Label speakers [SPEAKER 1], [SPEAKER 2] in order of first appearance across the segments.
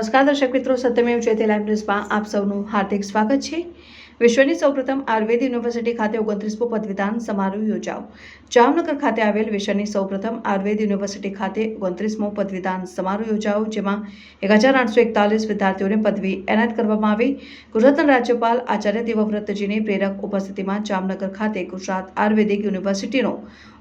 [SPEAKER 1] નમસ્કાર દર્શક મિત્રો સત્યમેવ જયતે લાઈવ ન્યૂઝમાં આપ સૌનું હાર્દિક સ્વાગત છે. વિશ્વની સૌપ્રથમ આયુર્વેદ યુનિવર્સિટી ખાતે ઓગણત્રીસમો પદવીદાન સમારોહ યોજાઓ જામનગર ખાતે આવેલ વિશ્વની સૌપ્રથમ આયુર્વેદ યુનિવર્સિટી ખાતે ઓગણત્રીસમો પદવીદાન સમારોહ યોજાઓ જેમાં એક હજાર આઠસો એકતાલીસ વિદ્યાર્થીઓને પદવી એનાયત કરવામાં આવી. ગુજરાતના રાજ્યપાલ આચાર્ય દેવવ્રતજીની પ્રેરક ઉપસ્થિતિમાં જામનગર ખાતે ગુજરાત આયુર્વેદિક યુનિવર્સિટીનો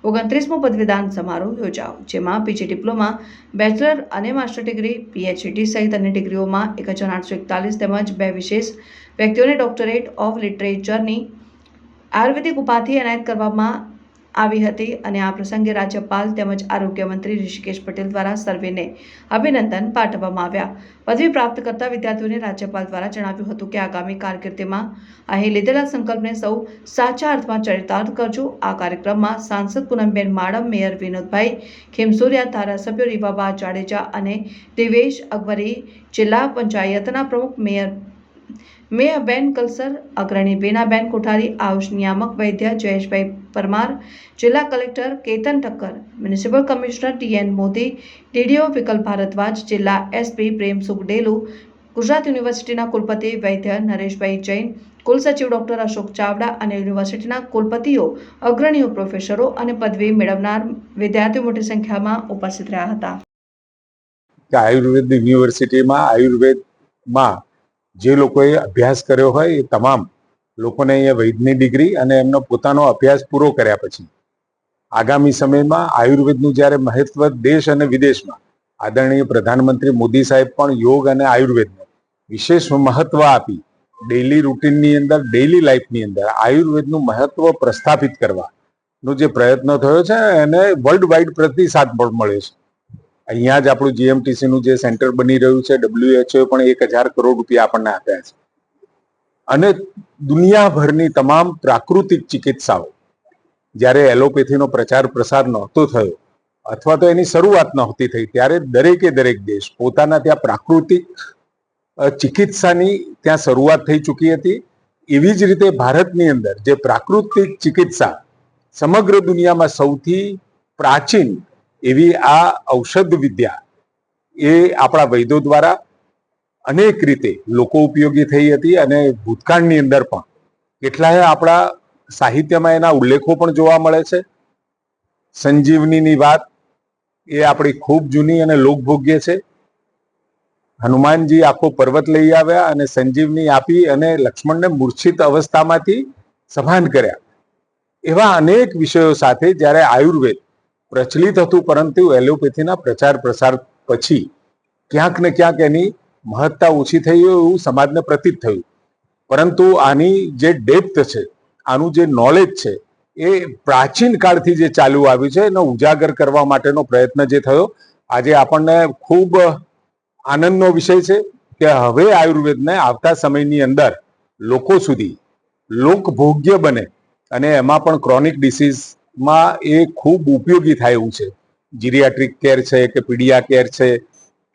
[SPEAKER 1] ઓગણત્રીસમો પદવીદાન સમારોહ યોજાઓ જેમાં પીજી ડિપ્લોમા, બેચલર અને માસ્ટર ડિગ્રી, પીએચડી સહિત અન્ય ડિગ્રીઓમાં એક હજાર આઠસો એકતાલીસ તેમજ બે વિશેષ વ્યક્તિઓને ડોક્ટરેટ ઓફ લિટરેચરની આયુર્વેદિક ઉપાધિ એનાયત કરવામાં આવી હતી અને આ પ્રસંગે રાજ્યપાલ તેમજ આરોગ્ય મંત્રી ઋષિકેશ પટેલ દ્વારા સર્વેને અભિનંદન પાઠવવામાં આવ્યા. પદવી પ્રાપ્ત કરતા વિદ્યાર્થીઓને રાજ્યપાલ દ્વારા જણાવ્યું હતું કે આગામી કારકિર્દીમાં અહીં લીધેલા સંકલ્પને સૌ સાચા અર્થમાં ચરિતાર્થ કરજો. આ કાર્યક્રમમાં સાંસદ પૂનમબેન માડમ, મેયર વિનોદભાઈ ખીમસુરિયા, ધારાસભ્યો રીવાબા જાડેજા અને દેવેશ અકબરી, જિલ્લા પંચાયતના પ્રમુખ મેયર મેયરબેન કલસર અગ્રણી બેનાબેન કોઠારી આયુષ નિયામક વૈદ્ય જયેશભાઈ પરમાર, જિલ્લા collector Ketan Thakkar, municipal commissioner T N Modi DDO Vikalp Bhardwaj, જિલ્લા એસપી પ્રેમ સુખડેલુ, ગુજરાત યુનિવર્સિટીના કુલપતિ વૈદ્ય નરેશભાઈ જૈન કુલસચિવ ડોક્ટર અશોક ચાવડા અને યુનિવર્સિટીના કુલપતિઓ, અગ્રણીઓ પ્રોફેસરો અને પદવી મેળવનાર વિદ્યાર્થીઓ મોટી સંખ્યામાં ઉપસ્થિત રહ્યા હતા.
[SPEAKER 2] આયુર્વેદ યુનિવર્સિટીમાં આયુર્વેદમાં જે લોકોએ અભ્યાસ કર્યો હોય એ તમામ લોકોને અહીંયા વૈદની ડિગ્રી અને એમનો પોતાનો અભ્યાસ પૂરો કર્યા પછી. આગામી સમયમાં આયુર્વેદનું જ્યારે મહત્વ દેશ અને વિદેશમાં, આદરણીય પ્રધાનમંત્રી મોદી સાહેબ પણ યોગ અને આયુર્વેદને વિશેષ મહત્વ આપી ડેઇલી રૂટીનની અંદર, ડેઇલી લાઈફની અંદર આયુર્વેદનું મહત્વ પ્રસ્થાપિત કરવાનો જે પ્રયત્ન થયો છે, એને વર્લ્ડ વાઇડ પ્રતિસાદ પણ મળ્યો છે. અહીંયા જ આપણું જીએમટીસી નું જે સેન્ટર બની રહ્યું છે ડબલ્યુએચઓ પણ એક હજાર કરોડ રૂપિયા આપણને આપ્યા છે. અને દુનિયાભરની તમામ પ્રાકૃતિક ચિકિત્સાઓ, જ્યારે એલોપેથીનો પ્રચાર પ્રસાર નહોતો થયો, અથવા તો એની શરૂઆત નહોતી થઈ, ત્યારે દરેકે દરેક દેશ પોતાના ત્યાં પ્રાકૃતિક ચિકિત્સાની ત્યાં શરૂઆત થઈ ચૂકી હતી. એવી જ રીતે ભારતની અંદર જે પ્રાકૃતિક ચિકિત્સા સમગ્ર દુનિયામાં સૌથી પ્રાચીન એવી આ ઔષધ વિદ્યા એ આપણા વૈદો દ્વારા અનેક રીતે લોકો ઉપયોગી થઈ હતી અને ભૂતકાળની અંદર પણ કેટલાય આપણા સાહિત્યમાં એના ઉલ્લેખો પણ જોવા મળે છે. સંજીવનીની વાત એ આપણી ખૂબ જૂની અને લોકભોગ્ય છે. હનુમાનજી આખો પર્વત લઈ આવ્યા અને સંજીવની આપી અને લક્ષ્મણને મૂર્છિત અવસ્થામાંથી સભાન કર્યા. એવા અનેક વિષયો સાથે જ્યારે આયુર્વેદ પ્રચલિત હતું, પરંતુ એલોપેથીના પ્રચાર પ્રસાર પછી ક્યાંક ને ક્યાંક એની મહત્તા ઓછી થઈ એવું સમાજને પ્રતીત થયું. પરંતુ આની જે ડેપ્થ છે, આનું જે નોલેજ છે, એ પ્રાચીન કાળથી જે ચાલુ આવ્યું છે, એનો ઉજાગર કરવા માટેનો પ્રયત્ન જે થયો, આજે આપણને ખૂબ આનંદનો વિષય છે કે હવે આયુર્વેદને આવતા સમયની અંદર લોકો સુધી લોકભોગ્ય બને અને એમાં પણ ક્રોનિક ડિસીઝમાં એ ખૂબ ઉપયોગી થાય એવું છે. જીરિયાટ્રિક કેર છે કે પીડિયા કેર છે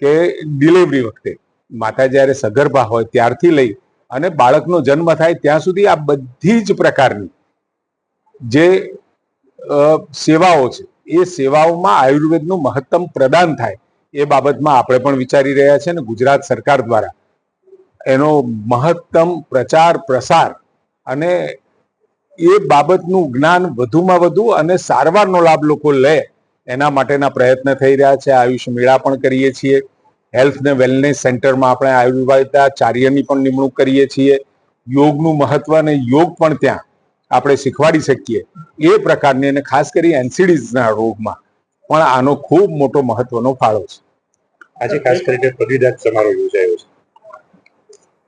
[SPEAKER 2] કે ડિલિવરી વખતે. માતા જ્યારે સગર્ભા હોય ત્યારથી લઈ અને બાળકનો જન્મ થાય ત્યાં સુધી આ બધી જ પ્રકારની જે સેવાઓ છે, એ સેવાઓમાં આયુર્વેદનું મહત્તમ પ્રદાન થાય એ બાબતમાં આપણે પણ વિચારી રહ્યા છે ને ગુજરાત સરકાર દ્વારા એનો મહત્તમ પ્રચાર પ્રસાર અને એ બાબતનું જ્ઞાન વધુમાં વધુ અને સારવારનો લાભ લોકો લે એના માટેના પ્રયત્ન થઈ રહ્યા છે. આયુષ મેળા પણ કરીએ છીએ. હેલ્થ ને વેલનેસ સેન્ટરમાં આપણે આયુર્વેદાચાર્યની પણ નિમણૂક કરીએ છીએ. યોગનું મહત્વ અને યોગ પણ ત્યાં આપણે શીખવાડી શકીએ. એ પ્રકારની અને ખાસ કરી એનસીડીઝના રોગમાં પણ આનો ખૂબ મોટો મહત્વનો ફાળો છે.
[SPEAKER 3] આજે ખાસ કરીને પદવીદાન સમારોહ યોજાયો છે.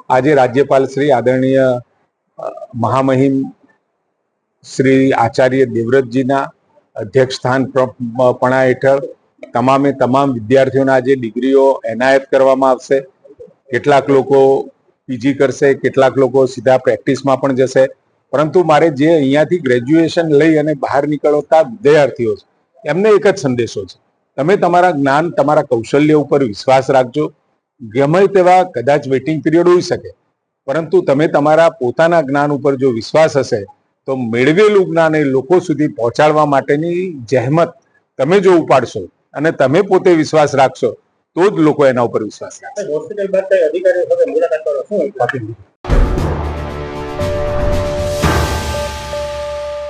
[SPEAKER 2] આજે રાજ્યપાલ શ્રી આદરણીય મહામહિમ શ્રી આચાર્ય દેવવ્રતજીના અધ્યક્ષ સ્થાન પણા હેઠળ તમામે તમામ વિદ્યાર્થીઓને આજે ડિગ્રીઓ એનાયત કરવામાં આવશે, કેટલાક લોકો પીજી કરશે, કેટલાક લોકો સીધા પ્રેક્ટિસમાં પણ જશે. પરંતુ મારે જે અહીંયાથી ગ્રેજ્યુએશન લઈ અને બહાર નીકળતા વિદ્યાર્થીઓ છે, એમને એક જ સંદેશો છે. તમે તમારા જ્ઞાન, તમારા કૌશલ્ય ઉપર વિશ્વાસ રાખજો. ગમે તેવા કદાચ વેઇટિંગ પિરિયડ હોઈ શકે, પરંતુ તમે તમારા પોતાના જ્ઞાન ઉપર જો વિશ્વાસ હશે તો મેળવેલું જ્ઞાન એ લોકો સુધી પહોંચાડવા માટેની જહેમત તમે જો ઉપાડશો અને તમે પોતે વિશ્વાસ રાખશો, તો જ લોકો એના ઉપર વિશ્વાસ રાખશે.
[SPEAKER 3] હોસ્પિટલ અધિકારીઓ મુલાકાત કરો, શું